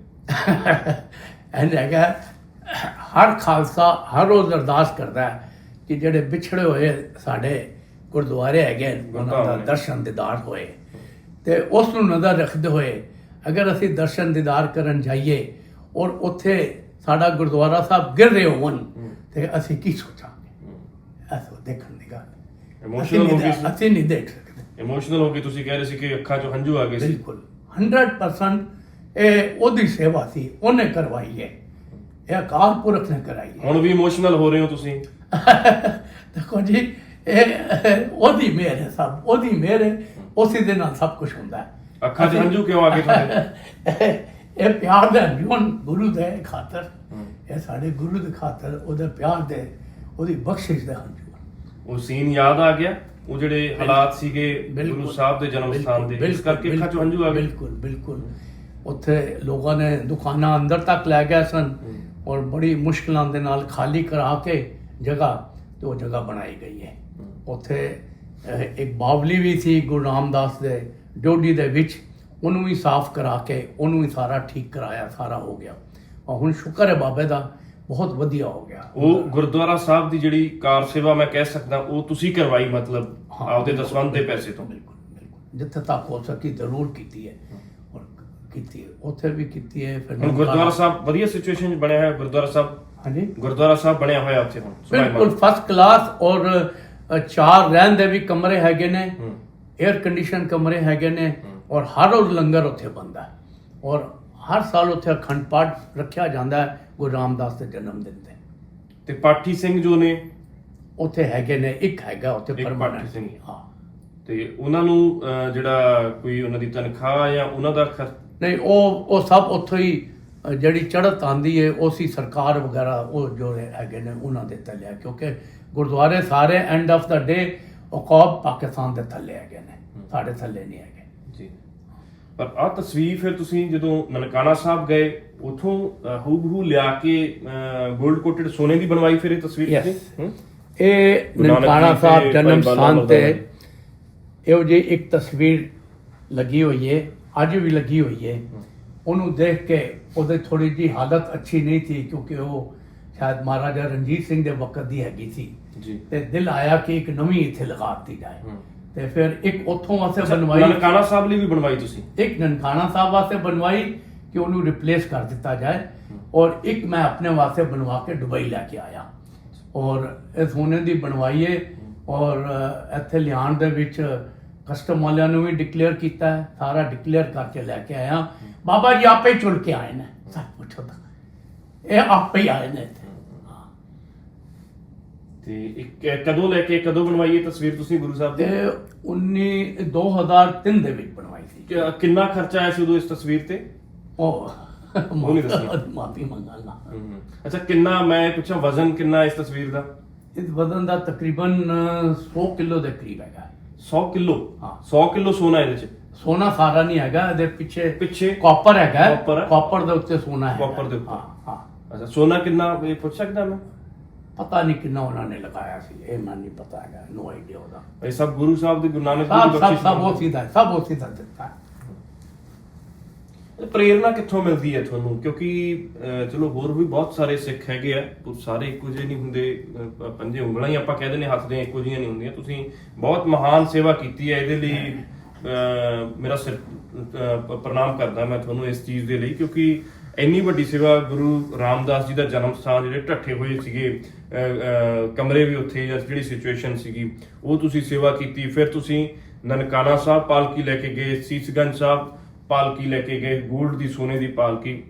ਐਂ ਹੈਗਾ ਹਰ ਖਾਲਸਾ ਹਰ ਰੋਜ਼ ਅਰਦਾਸ ਕਰਦਾ ਹੈ ਕਿ ਜਿਹੜੇ ਵਿਛੜੇ ਹੋਏ ਸਾਡੇ ਗੁਰਦੁਆਰੇ ਹੈਗੇ ਉਹਨਾਂ ਦਾ। ਦਰਸ਼ਨ ਦੀਦਾਰ ਹੋਏ। ਤੇ ਉਸ ਨੂੰ ਨਜ਼ਰ ਰੱਖਦੇ ਹੋਏ ਅਗਰ ਅਸੀਂ ਦਰਸ਼ਨ ਦੀਦਾਰ ਕਰਨ ਜਾਈਏ ਔਰ ਉੱਥੇ ਸਾਡਾ ਗੁਰਦੁਆਰਾ ਸਾਹਿਬ ਗਿਰ ਰਹੇ ਹੋਣ ਤੇ ਅਸੀਂ ਕੀ ਸੋਚਾਂਗੇ? ਐਸੋ ਦੇਖਣ ਦੀ ਗੱਲ। ਇਮੋਸ਼ਨਲ ਹੋ ਦੇ- ਅਸੀਂ ਨਹੀਂ ਦੇਖ ਸਕਦੇ। ਇਮੋਸ਼ਨਲ ਹੋ ਗਏ ਤੁਸੀਂ ਕਹਿ ਰਹੇ ਸੀ ਕਿ ਅੱਖਾਂ 'ਚੋਂ ਹੰਝੂ ਆ ਗਏ ਸੀ। ਬਿਲਕੁਲ। 100% ਇਹ ਉਹਦੀ ਸੇਵਾ ਸੀ ਉਹਨੇ ਕਰਵਾਈ ਹੈ। ਇਹ ਅਕਾਲ ਪੁਰਖ ਨੇ ਕਰਾਈ ਹੈ। ਹੁਣ ਵੀ ਇਮੋਸ਼ਨਲ ਹੋ ਰਹੇ ਹੋ ਤੁਸੀਂ? ਦੇਖੋ ਜੀ ਇਹ ਉਹਦੀ ਮਿਹਰ ਹੈ ਸਭ ਉਹਦੀ ਮਿਹਰ ਹੈ ਉਸੇ ਦੇ ਨਾਲ ਸਭ ਕੁਝ ਹੁੰਦਾ ਹੈ। ਅੱਖਾਂ 'ਚ ਹੰਝੂ ਕਿਉਂ ਆ ਗਏ ਤੁਹਾਡੇ? ਇਹ ਪਿਆਰ ਦਾ ਜੀਵਨ ਗੁਰੂ ਦੇ ਖਾਤਰ ਇਹ ਸਾਡੇ ਗੁਰੂ ਦੇ ਖਾਤਰ ਉਹਦੇ ਪਿਆਰ ਦੇ ਉਹਦੀ ਬਖਸ਼ਿਸ਼ ਦੇ ਹਨ ਉਹ ਸੀਨ ਯਾਦ ਆ ਗਿਆ? ਉਹ ਜਿਹੜੇ ਹਾਲਾਤ ਸੀਗੇ। ਗੁਰੂ ਸਾਹਿਬ ਦੇ ਜਨਮ ਸਥਾਨ ਦੇ ਇਸ ਕਰਕੇ ਅੱਖਾਂ 'ਚ ਹੰਝੂ ਆ ਗਏ। ਬਿਲਕੁਲ ਬਿਲਕੁਲ। ਉੱਥੇ ਲੋਕਾਂ ਨੇ ਦੁਕਾਨਾਂ ਅੰਦਰ ਤੱਕ ਲੈ ਗਏ ਸਨ ਔਰ ਬੜੀ ਮੁਸ਼ਕਲਾਂ ਦੇ ਨਾਲ ਖਾਲੀ ਕਰਾ ਕੇ ਜਗ੍ਹਾ ਤੇ ਉਹ ਜਗ੍ਹਾ ਬਣਾਈ ਗਈ ਹੈ। ਉੱਥੇ ਇੱਕ ਬਾਵਲੀ ਵੀ ਸੀ ਗੁਰੂ ਰਾਮਦਾਸ ਦੇ ਡੋਡੀ ਦੇ ਵਿੱਚ। ਉਹਨੂੰ ਵੀ ਸਾਫ਼ ਕਰਾ ਕੇ ਉਹਨੂੰ ਵੀ ਸਾਰਾ ਠੀਕ ਕਰਾਇਆ ਸਾਰਾ ਹੋ ਗਿਆ। ਔਰ ਹੁਣ ਸ਼ੁਕਰ ਹੈ ਬਾਬੇ ਦਾ ਬਹੁਤ ਵਧੀਆ ਹੋ ਗਿਆ। ਉਹ ਗੁਰਦੁਆਰਾ ਸਾਹਿਬ ਦੀ ਜਿਹੜੀ ਕਾਰ ਸੇਵਾ ਮੈਂ ਕਹਿ ਸਕਦਾ ਉਹ ਤੁਸੀਂ ਕਰਵਾਈ ਮਤਲਬ ਆਪਦੇ ਦਸਵੰਧ ਦੇ ਪੈਸੇ ਤੋਂ? ਬਿਲਕੁਲ ਬਿਲਕੁਲ। ਜਿੱਥੇ ਤੱਕ ਹੋ ਸਕੀ ਜ਼ਰੂਰ ਕੀਤੀ ਹੈ। ਔਰ ਕੀਤੀ ਹੈ। ਉੱਥੇ ਵੀ ਕੀਤੀ ਹੈ ਫਿਰ ਗੁਰਦੁਆਰਾ ਸਾਹਿਬ ਵਧੀਆ ਸਿਚੁਏਸ਼ਨ ਬਣਿਆ ਹੋਇਆ ਗੁਰਦੁਆਰਾ ਸਾਹਿਬ? ਹਾਂਜੀ। ਗੁਰਦੁਆਰਾ ਸਾਹਿਬ ਬਣਿਆ ਹੋਇਆ ਉੱਥੇ ਹੁਣ ਬਿਲਕੁਲ ਫਸਟ ਕਲਾਸ ਔਰ ਚਾਰ ਰਹਿਣ ਦੇ ਵੀ ਕਮਰੇ ਹੈਗੇ ਨੇ। 에ਅਰ ਕੰਡੀਸ਼ਨ ਕਮਰੇ ਹੈਗੇ ਨੇ ਔਰ ਹਰ ਰੋਜ਼ ਲੰਗਰ ਉੱਥੇ ਬੰਦਾ ਔਰ ਹਰ ਸਾਲ ਉੱਥੇ ਅਖੰਡ ਪਾਠ ਰੱਖਿਆ ਜਾਂਦਾ ਹੈ ਗੁਰੂ ਰਾਮਦਾਸ ਦੇ ਜਨਮ ਦਿਨ ਤੇ। ਤੇ ਪਾਠੀ ਸਿੰਘ ਜੋ ਨੇ? ਉੱਥੇ ਹੈਗੇ ਨੇ ਇੱਕ ਹੈਗਾ ਉੱਥੇ ਇੱਕ ਪਰਮਾਨੈਂਟ। ਸਿੰਘ। ਹਾਂ। ਤੇ ਉਹਨਾਂ ਨੂੰ ਅਹ, ਜਿਹੜਾ ਕੋਈ ਉਹਨਾਂ ਦੀ ਤਨਖਾਹ ਜਾਂ ਉਹਨਾਂ ਦਾ ਖਰਚ ਨਹੀਂ ਉਹ ਉਹ ਸਭ ਉੱਥੋਂ ਹੀ ਅ, ਜਿਹੜੀ ਚੜ੍ਹਤ ਆਂਦੀ ਹੈ ਉਸੀ ਸਰਕਾਰ ਵਗੈਰਾ ਉਹ ਜੋ ਹੈਗੇ ਨੇ ਉਹਨਾਂ ਦੇ ਥੱਲੇ ਹੈ ਕਿਉਂਕਿ ਗੁਰਦੁਆਰੇ ਸਾਰੇ ਐਂਡ ਆਫ ਦਾ ਡੇ ਔਕਾਬ ਪਾਕਿਸਤਾਨ ਦੇ ਥੱਲੇ ਹੈਗੇ ਨੇ ਸਾਡੇ ਥੱਲੇ ਨਹੀਂ ਹੈਗੇ। ਜੀ। ਪਰ ਆ ਤਸਵੀਰ ਫਿਰ ਤੁਸੀਂ ਜਦੋਂ ਨਨਕਾਣਾ ਸਾਹਿਬ ਗਏ ਉਥੋਂ ਹੂਬਹੂ ਲਿਆ ਕੇ 골ਡ ਕੋਟਡ ਸੋਨੇ ਦੀ ਬਣਵਾਈ ਫਿਰ ਇਹ ਤਸਵੀਰ. ਤੁਸੀਂ? ਇਹ ਨਨਕਾਣਾ ਜੀ ਸਾਹਿਬ ਜਨਮ ਸਥਾਨ ਤੇ ਜੀ। ਇਹੋ ਜਿਹੀ ਇੱਕ ਤਸਵੀਰ ਲੱਗੀ ਹੋਈ ਹੈ ਅੱਜ ਵੀ ਲੱਗੀ ਹੋਈ ਹੈ ਉਹਨੂੰ ਦੇਖ ਕੇ ਉਹਦੇ ਥੋੜੀ ਜੀ ਹਾਲਤ ਅੱਛੀ ਨਹੀਂ ਸੀ ਕਿਉਂਕਿ ਉਹ ਸ਼ਾਇਦ ਮਹਾਰਾਜਾ ਰਣਜੀਤ ਸਿੰਘ ਦੇ ਵਕਤ ਦੀ ਹੈਗੀ ਸੀ ਜੀ ਤੇ ਦਿਲ ਆਇਆ ਕਿ ਇੱਕ ਨਵੀਂ ਇੱਥੇ ਲਗਾ ਦਿੱਤੀ ਜਾਏ। ਤੇ ਫਿਰ ਇੱਕ ਉੱਥੋਂ ਵਾਸਤੇ ਬਣਵਾਈ ਨਨਕਾਣਾ ਸਾਹਿਬ ਲਈ ਵੀ ਬਣਵਾਈ ਤੁਸੀਂ? ਇੱਕ ਨਨਕਾਣਾ ਸਾਹਿਬ ਵਾਸਤੇ ਬਣਵਾਈ ਕਿ ਉਹਨੂੰ ਰਿਪਲੇਸ ਕਰ ਦਿੱਤਾ ਜਾਏ ਔਰ ਇੱਕ ਮੈਂ ਆਪਣੇ ਵਾਸਤੇ ਬਣਵਾ ਕੇ ਦੁਬਈ ਲੈ ਕੇ ਆਇਆ। ਔਰ ਇਹ ਸੋਨੇ ਦੀ ਬਣਵਾਈ ਹੈ ਔਰ ਇੱਥੇ ਲਿਆਉਣ ਦੇ ਵਿੱਚ ਕਸਟਮ ਵਾਲਿਆਂ ਨੂੰ ਵੀ ਡਿਕਲੇਅਰ ਕੀਤਾ ਹੈ ਸਾਰਾ ਡਿਕਲੇਅਰ ਕਰਕੇ ਲੈ ਕੇ ਆਇਆ। ਬਾਬਾ ਜੀ ਆਪੇ ਚੁਲ ਕੇ ਆਏ ਨੇ ਸਭ ਪੁੱਛੋ ਤਾਂ ਇਹ ਆਪੇ ਹੀ ਆਏ ਨੇ ਇੱਥੇ। ਤੇ ਇੱਕ ਇਹ ਕਦੋਂ ਲੈ ਕੇ ਕਦੋਂ ਬਣਵਾਈ ਇਹ ਤਸਵੀਰ ਤੁਸੀਂ ਗੁਰੂ ਸਾਹਿਬ ਦੀ? 19 2003 ਦੇ ਵਿੱਚ ਬਣਵਾਈ ਸੀ। ਕਿ- ਕਿੰਨਾ ਖਰਚਾ ਆਇਆ ਸੀ ਉਦੋਂ ਇਸ ਤਸਵੀਰ ਤੇ? ਉਹ ਨਹੀਂ ਦੱਸਣੀ। ਮਾਫੀ ਮੰਗਾਲਾ ਹੂੰ। ਅੱਛਾ ਕਿੰਨਾ ਮੈਂ ਪੁੱਛਾਂ ਵਜ਼ਨ ਕਿੰਨਾ ਇਸ ਤਸਵੀਰ ਦਾ? ਇਸ ਵਜ਼ਨ ਦਾ ਤਕਰੀਬਨ ਅ, 100 ਕਿਲੋ ਦੇ ਕਰੀਬ ਹੈਗਾ। 100 ਕਿਲੋ? ਹਾਂ। 100 ਕਿਲੋ ਸੋਨਾ ਇਹਦੇ ਚ? ਸੋਨਾ ਸਾਰਾ ਨਹੀਂ ਹੈਗਾ ਇਹਦੇ ਪਿੱਛੇ ਪਿੱਛੇ? ਕਾਪਰ ਹੈਗਾ। Copper ਹੈ। ਕਾਪਰ ਦੇ ਉੱਤੇ ਸੋਨਾ ਹੈ Copper ਦੇ ਉੱਤੇ। ਹਾਂ ਹਾਂ। ਅੱਛਾ ਸੋਨਾ ਕਿੰਨਾ ਇਹ ਪੁੱਛ ਸਕਦਾ ਮੈਂ? ਪਤਾ ਨਹੀਂ ਕਿੰਨਾ ਉਹਨਾਂ ਨੇ ਲਗਾਇਆ ਸੀ ਇਹ ਮੈਨੂੰ ਨਹੀਂ ਪਤਾ ਹੈਗਾ ਨੋ ਆਈਡੀਆ ਉਹਦਾ। ਇਹ ਸਭ ਗੁਰੂ ਸਾਹਿਬ ਦੇ ਗੁਰੂ ਨਾਨਕ ਸਭ ਦੀ ਸਭ ਬਖਸ਼ਿਸ਼ ਸਭ ਉਹ ਸਿੱਧਾ ਹੈ, ਸਭ ਉਹ ਸਿੱਧਾ ਦਿੱਤਾ। ਹੈ। ਪ੍ਰੇਰਣਾ ਕਿੱਥੋਂ ਮਿਲਦੀ ਹੈ ਤੁਹਾਨੂੰ? ਕਿਉਂਕਿ ਅਹ, ਚਲੋ ਹੋਰ ਵੀ ਬਹੁਤ ਸਾਰੇ ਸਿੱਖ ਹੈਗੇ ਆ ਪਰ ਸਾਰੇ ਇੱਕੋ ਜਿਹੇ ਨਹੀਂ ਹੁੰਦੇ ਅਹ, ਪੰਜੇ ਉਂਗਲਾਂ ਹੀ ਆਪਾਂ ਕਹਿੰਦੇ ਨੇ ਹੱਥ ਦੀਆਂ ਇੱਕੋ ਜਿਹੀਆਂ ਨਹੀਂ ਹੁੰਦੀਆਂ। ਤੁਸੀਂ ਬਹੁਤ ਮਹਾਨ ਸੇਵਾ ਕੀਤੀ ਹੈ ਇਹਦੇ ਲਈ ਅਹ, ਮੇਰਾ ਸਿਰ ਅਹ, ਪ- ਪ੍ਰਣਾਮ ਕਰਦਾ ਮੈਂ ਤੁਹਾਨੂੰ ਇਸ ਚੀਜ਼ ਦੇ ਲਈ ਕਿਉਂਕਿ ਇੰਨੀ ਵੱਡੀ ਸੇਵਾ ਗੁਰੂ ਰਾਮਦਾਸ ਜੀ ਦਾ ਜਨਮ ਸਥਾਨ ਜਿਹੜੇ ਢੱਠੇ ਹੋਏ ਸੀਗੇ ਕਮਰੇ ਵੀ ਉੱਥੇ ਜਾਂ ਜਿਹੜੀ ਸਿਚੁਏਸ਼ਨ ਸੀਗੀ, ਉਹ ਤੁਸੀਂ ਸੇਵਾ ਕੀਤੀ। ਫਿਰ ਤੁਸੀਂ ਨਨਕਾਣਾ ਸਾਹਿਬ ਪਾਲਕੀ ਲੈ ਕੇ ਗਏ, ਸੀਸਗੰਜ ਸਾਹਿਬ ਪਾਲਕੀ ਲੈ ਕੇ ਗਏ, ਗੋਲਡ ਦੀ ਸੋਨੇ ਦੀ ਪਾਲਕੀ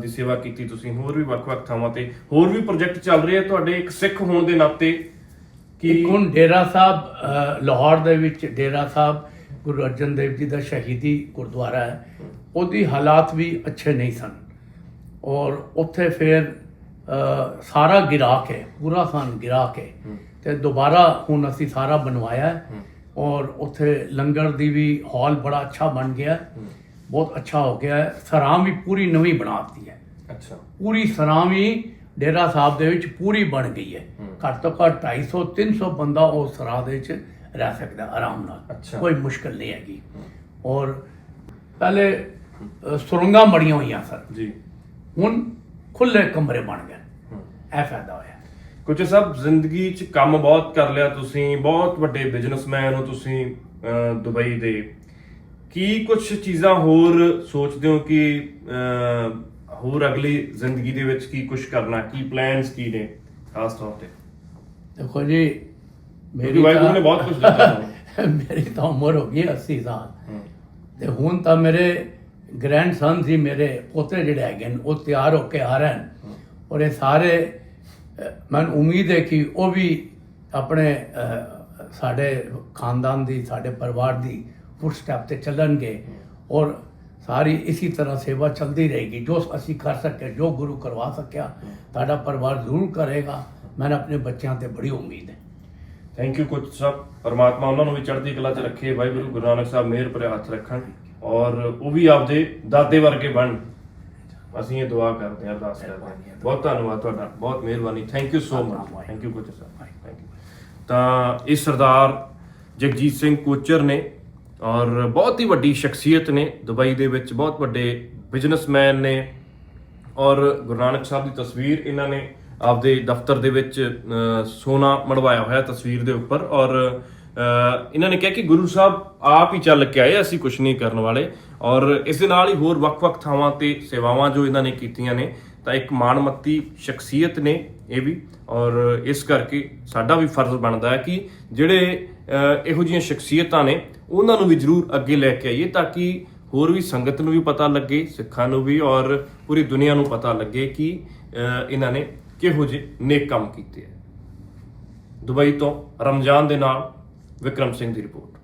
ਦੀ ਸੇਵਾ ਕੀਤੀ ਤੁਸੀਂ। ਹੋਰ ਵੀ ਵੱਖ-ਵੱਖ ਥਾਵਾਂ ਤੇ ਹੋਰ ਵੀ ਪ੍ਰੋਜੈਕਟ ਚੱਲ ਰਹੇ ਆ ਤੁਹਾਡੇ ਇੱਕ ਸਿੱਖ ਹੋਣ ਦੇ ਨਾਤੇ ਕਿ ਹੁਣ ਡੇਰਾ ਸਾਹਿਬ ਲਾਹੌਰ ਦੇ ਵਿੱਚ ਡੇਰਾ ਸਾਹਿਬ, ਗੁਰੂ ਅਰਜਨ ਦੇਵ ਜੀ ਦਾ ਸ਼ਹੀਦੀ ਗੁਰਦੁਆਰਾ ਹੈ। ਉਹਦੀ ਹਾਲਾਤ ਵੀ ਅੱਛੇ ਨਹੀਂ ਸਨ। ਔਰ ਉੱਥੇ ਫਿਰ ਸਾਰਾ ਗਿਰਾ ਕੇ ਪੂਰਾ ਸਾਨ ਗਿਰਾ ਕੇ ਤੇ ਦੁਬਾਰਾ ਹੁਣ ਅਸੀਂ ਸਾਰਾ ਬਣਵਾਇਆ ਔਰ ਉੱਥੇ ਲੰਗਰ ਦੀ ਵੀ ਹਾਲ ਬੜਾ ਅੱਛਾ ਬਣ ਗਿਆ। ਬਹੁਤ ਅੱਛਾ ਹੋ ਗਿਆ ਹੈ। ਸਰਾਂ ਵੀ ਪੂਰੀ ਨਵੀਂ ਬਣਾਤੀ ਹੈ। ਅੱਛਾ। ਪੂਰੀ ਸਰਾਂ ਵੀ ਡੇਰਾ ਸਾਹਿਬ ਦੇ ਵਿੱਚ ਪੂਰੀ ਬਣ ਗਈ ਹੈ। ਘੱਟ ਤੋਂ ਘੱਟ 250 300 ਬੰਦਾ ਉਸ ਸਰਾਂ ਦੇ ਵਿੱਚ ਰਹਿ ਸਕਦਾ ਆਰਾਮ ਨਾਲ। ਕੋਈ ਮੁਸ਼ਕਲ ਨਹੀਂ ਹੈਗੀ। ਔਰ ਪਹਿਲੇ ਸੁਰੰਗਾਂ ਬੜੀਆਂ ਹੋਈਆਂ ਸਰ ਜੀ। ਹੁਣ ਖੁੱਲੇ ਕਮਰੇ ਬਣ ਗਏ। ਇਹ ਫਾਇਦਾ ਹੋਇਆ। ਕੁਝ ਸਭ ਜ਼ਿੰਦਗੀ 'ਚ ਕੰਮ ਬਹੁਤ ਕਰ ਲਿਆ ਤੁਸੀਂ ਬਹੁਤ ਵੱਡੇ ਬਿਜ਼ਨਸਮੈਨ ਹੋ ਤੁਸੀਂ ਦੁਬਈ ਦੇ। ਕੀ ਕੁਝ ਚੀਜ਼ਾਂ ਹੋਰ ਸੋਚਦੇ ਹੋ ਕਿ ਹੋਰ ਅਗਲੀ ਜ਼ਿੰਦਗੀ ਦੇ ਵਿੱਚ ਕੀ ਕੁਝ ਕਰਨਾ ਕੀ ਪਲਾਨਸ ਕੀ ਨੇ ਖਾਸ ਤੌਰ ਤੇ? ਦੇਖੋ ਜੀ ਮੇਰੀ ਵਾਹਿਗੁਰੂ ਨੇ ਬਹੁਤ ਕੁਝ ਦਿੱਤਾ ਮੇਰੀ ਤਾਂ ਉਮਰ ਹੋ ਗਈ 80 ਸਾਲ। ਤੇ ਹੁਣ ਤਾਂ ਮੇਰੇ ਗ੍ਰੈਂਡਸਨ ਸੀ ਮੇਰੇ, ਪੋਤੇ ਜਿਹੜੇ ਹੈਗੇ ਨੇ, ਉਹ ਤਿਆਰ ਹੋ ਕੇ ਆ ਰਹੇ ਹਨ ਔਰ ਇਹ ਸਾਰੇ ਮੈਨੂੰ ਉਮੀਦ ਹੈ ਕਿ ਉਹ ਵੀ ਆਪਣੇ ਸਾਡੇ ਖਾਨਦਾਨ ਦੀ, ਸਾਡੇ ਪਰਿਵਾਰ ਦੀ ਫੁੱਟਸਟੈਪ ਤੇ ਚੱਲਣਗੇ। ਔਰ ਸਾਰੀ ਇਸੇ ਤਰ੍ਹਾਂ ਸੇਵਾ ਚੱਲਦੀ ਰਹੇਗੀ। ਜੋ ਅਸੀਂ ਕਰ ਸਕੇ ਜੋ ਗੁਰੂ ਕਰਵਾ ਸਕਿਆ ਸਾਡਾ ਪਰਿਵਾਰ ਜ਼ਰੂਰ ਕਰੇਗਾ। ਮੈਨੂੰ ਆਪਣੇ ਬੱਚਿਆਂ ਤੇ ਬੜੀ ਉਮੀਦ ਹੈ। ਥੈਂਕ ਯੂ ਕੋਚ ਸਾਹਿਬ ਪਰਮਾਤਮਾ ਉਹਨਾਂ ਨੂੰ ਵੀ ਚੜ੍ਹਦੀ ਕਲਾ 'ਚ ਰੱਖੇ। ਵਾਹਿਗੁਰੂ ਗੁਰੂ ਨਾਨਕ ਸਾਹਿਬ, ਮਿਹਰ ਭਰੇ ਹੱਥ ਰੱਖਣ। ਔਰ ਉਹ ਵੀ ਆਪਦੇ ਦਾਦੇ ਵਰਗੇ ਬਣ। ਅਸੀਂ ਇਹ ਦੁਆ ਕਰਦੇ ਹਾਂ ਅਰਦਾਸ ਕਰਦੇ ਹਾਂ। ਬਹੁਤ ਧੰਨਵਾਦ ਤੁਹਾਡਾ ਬਹੁਤ ਮਿਹਰਬਾਨੀ। Thank you so much thank you coach Sahib. Thank you ਤਾਂ ਇਹ ਸਰਦਾਰ ਜਗਜੀਤ ਸਿੰਘ ਕੋਚਰ ਨੇ ਔਰ ਬਹੁਤ ਹੀ ਵੱਡੀ ਸ਼ਖਸੀਅਤ ਨੇ। ਦੁਬਈ ਦੇ ਵਿੱਚ ਬਹੁਤ ਵੱਡੇ ਬਿਜ਼ਨਸਮੈਨ ਨੇ ਔਰ ਗੁਰੂ ਨਾਨਕ ਸਾਹਿਬ ਦੀ ਤਸਵੀਰ ਇਹਨਾਂ ਨੇ ਆਪਦੇ ਦਫ਼ਤਰ ਦੇ ਵਿੱਚ ਸੋਨਾ ਮੜਵਾਇਆ ਹੋਇਆ ਤਸਵੀਰ ਦੇ ਉੱਪਰ ਔਰ ਇਹਨਾਂ ਨੇ ਕਿਹਾ ਕਿ ਗੁਰੂ ਸਾਹਿਬ ਆਪ ਹੀ ਚੱਲ ਕੇ ਆਏ, ਅਸੀਂ ਕੁਝ ਨਹੀਂ ਕਰਨ ਵਾਲੇ। ਔਰ ਇਸ ਦੇ ਨਾਲ ਹੀ ਹੋਰ ਵੱਖ-ਵੱਖ ਥਾਵਾਂ ਤੇ ਸੇਵਾਵਾਂ ਜੋ ਇਹਨਾਂ ਨੇ ਕੀਤੀਆਂ ਨੇ, ਤਾਂ ਇੱਕ ਮਾਣਮੱਤੀ ਸ਼ਖਸੀਅਤ ਨੇ ਇਹ ਵੀ। ਔਰ ਇਸ ਕਰਕੇ ਸਾਡਾ ਵੀ ਫਰਜ਼ ਬਣਦਾ ਹੈ ਕਿ ਜਿਹੜੇ ਇਹੋ ਜਿਹੀਆਂ ਸ਼ਖਸੀਅਤਾਂ ਨੇ, ਉਹਨਾਂ ਨੂੰ ਵੀ ਜ਼ਰੂਰ ਅੱਗੇ ਲੈ ਕੇ ਆਈਏ ਤਾਂ ਕਿ ਹੋਰ ਵੀ ਸੰਗਤ ਨੂੰ ਵੀ ਪਤਾ ਲੱਗੇ, ਸਿੱਖਾਂ ਨੂੰ ਵੀ ਔਰ ਪੂਰੀ ਦੁਨੀਆ ਨੂੰ ਪਤਾ ਲੱਗੇ ਕਿ ਇਹਨਾਂ ਨੇ ਕਿਹੋ ਜਿਹੇ ਨੇਕ ਕੰਮ ਕੀਤੇ ਹੈ। ਦੁਬਈ ਤੋਂ ਰਮਜ਼ਾਨ ਦੇ ਨਾਲ ਵਿਕਰਮ ਸਿੰਘ ਦੀ ਰਿਪੋਰਟ।